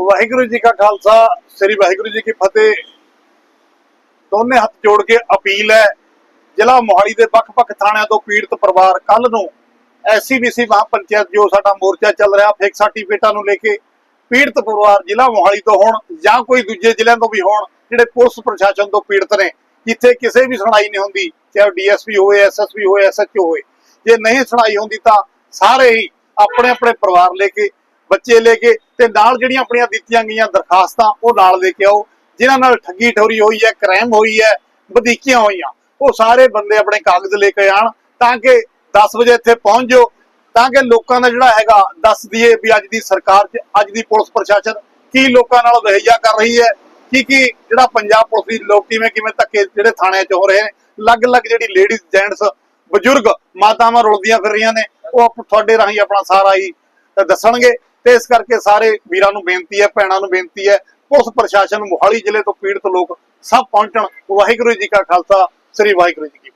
ਵਾਹਿਗੁਰੂ ਜੀ ਕਾ ਖਾਲਸਾ, ਸ੍ਰੀ ਵਾਹਿਗੁਰੂ ਜੀ ਕੀ ਫਤਿਹ। ਦੋਨੇ ਹੱਥ ਜੋੜ ਕੇ ਅਪੀਲ ਹੈ, ਜ਼ਿਲ੍ਹਾ ਮੋਹਾਲੀ ਦੇ ਵੱਖ-ਵੱਖ ਥਾਣਿਆਂ ਤੋਂ ਪੀੜਤ ਪਰਿਵਾਰ ਕੱਲ ਨੂੰ ਐਸਸੀਬੀਸੀ ਮਹਾਪੰਚਾਇਤ ਜੋ ਸਾਡਾ ਮੋਰਚਾ ਚੱਲ ਰਿਹਾ, ਫੇਕ ਸਰਟੀਫਿਕੇਟਾਂ ਨੂੰ ਲੈ ਕੇ ਪੀੜਤ ਪਰਿਵਾਰ ਜ਼ਿਲ੍ਹਾ ਮੋਹਾਲੀ ਤੋਂ ਹੋਣ ਜਾਂ ਕੋਈ ਦੂਜੇ ਜ਼ਿਲ੍ਹਿਆਂ ਤੋਂ ਵੀ ਹੋਣ, ਜਿਹੜੇ ਪੁਲਿਸ ਪ੍ਰਸ਼ਾਸਨ ਤੋਂ ਪੀੜਤ ਨੇ ਜਿੱਥੇ ਕਿਸੇ ਵੀ ਸੁਣਾਈ ਨਹੀਂ ਹੁੰਦੀ, ਚਾਹੇ ਡੀਐਸਪੀ ਹੋਵੇ, ਐਸਐਸਪੀ ਹੋਵੇ, ਐਸਐਚਓ ਹੋਵੇ। ਜੇ ਨਹੀਂ ਸੁਣਾਈ ਹੁੰਦੀ ਤਾਂ ਸਾਰੇ ਹੀ ਆਪਣੇ ਆਪਣੇ ਪਰਿਵਾਰ ਲੈ ਕੇ ਬੱਚੇ ਲੈ ਕੇ ਤੇ ਨਾਲ ਜਿਹੜੀਆਂ ਆਪਣੀਆਂ ਦਿੱਤੀਆਂ ਗਈਆਂ ਦਰਖਾਸਤਾਂ, ਉਹ ਨਾਲ ਲੈ ਕੇ ਆਓ, ਜਿਨ੍ਹਾਂ ਨਾਲ ਠੱਗੀ ਠੋਰੀ ਹੋਈ ਹੈ ਕ੍ਰਾਈਮ ਹੋਈ ਹੈ, ਵਧੀਕੀਆਂ ਹੋਈਆਂ, ਉਹ ਸਾਰੇ ਬੰਦੇ ਆਪਣੇ ਕਾਗਜ਼ ਲੈ ਕੇ ਆਣ ਤਾਂ ਕਿ 10 ਵਜੇ ਇੱਥੇ ਪਹੁੰਚ ਜਾਓ, ਤਾਂ ਕਿ ਲੋਕਾਂ ਦਾ ਜਿਹੜਾ ਹੈਗਾ ਦੱਸ ਦਈਏ ਵੀ ਅੱਜ ਦੀ ਸਰਕਾਰ 'ਚ, ਅੱਜ ਦੀ ਪੁਲਿਸ ਪ੍ਰਸ਼ਾਸਨ ਕੀ ਲੋਕਾਂ ਨਾਲ ਵਹੀਆ ਕਰ ਰਹੀ ਹੈ, ਕੀ ਕੀ ਜਿਹੜਾ ਪੰਜਾਬ ਪੁਲਿਸ ਦੀ ਲੋਕ ਕਿਵੇਂ ਕਿਵੇਂ ਧੱਕੇ ਜਿਹੜੇ ਥਾਣਿਆਂ 'ਚ ਹੋ ਰਹੇ ਨੇ, ਅਲੱਗ-ਅਲੱਗ ਜਿਹੜੀ ਲੇਡੀਜ਼ ਜੈਂਟਸ ਬਜ਼ੁਰਗ ਮਾਤਾਵਾਂ ਰੁਲਦੀਆਂ ਫਿਰ ਰਹੀਆਂ ਨੇ, ਉਹ ਆਪ- ਤੁਹਾਡੇ ਰਾਹੀਂ ਆਪਣਾ ਸਾਰਾ ਹੀ ਦੱਸਣਗੇ। ਤੇ ਇਸ ਕਰਕੇ ਸਾਰੇ ਵੀਰਾਂ ਨੂੰ ਬੇਨਤੀ ਹੈ, ਭੈਣਾਂ ਨੂੰ ਬੇਨਤੀ ਹੈ, ਪੁਲਿਸ ਪ੍ਰਸ਼ਾਸਨ ਮੋਹਾਲੀ ਜ਼ਿਲ੍ਹੇ ਤੋਂ ਪੀੜਤ ਲੋਕ ਸਭ ਪਹੁੰਚਣ। ਵਾਹਿਗੁਰੂ ਜੀ ਕਾ ਖਾਲਸਾ, ਸ੍ਰੀ ਵਾਹਿਗੁਰੂ ਜੀ ਕੀ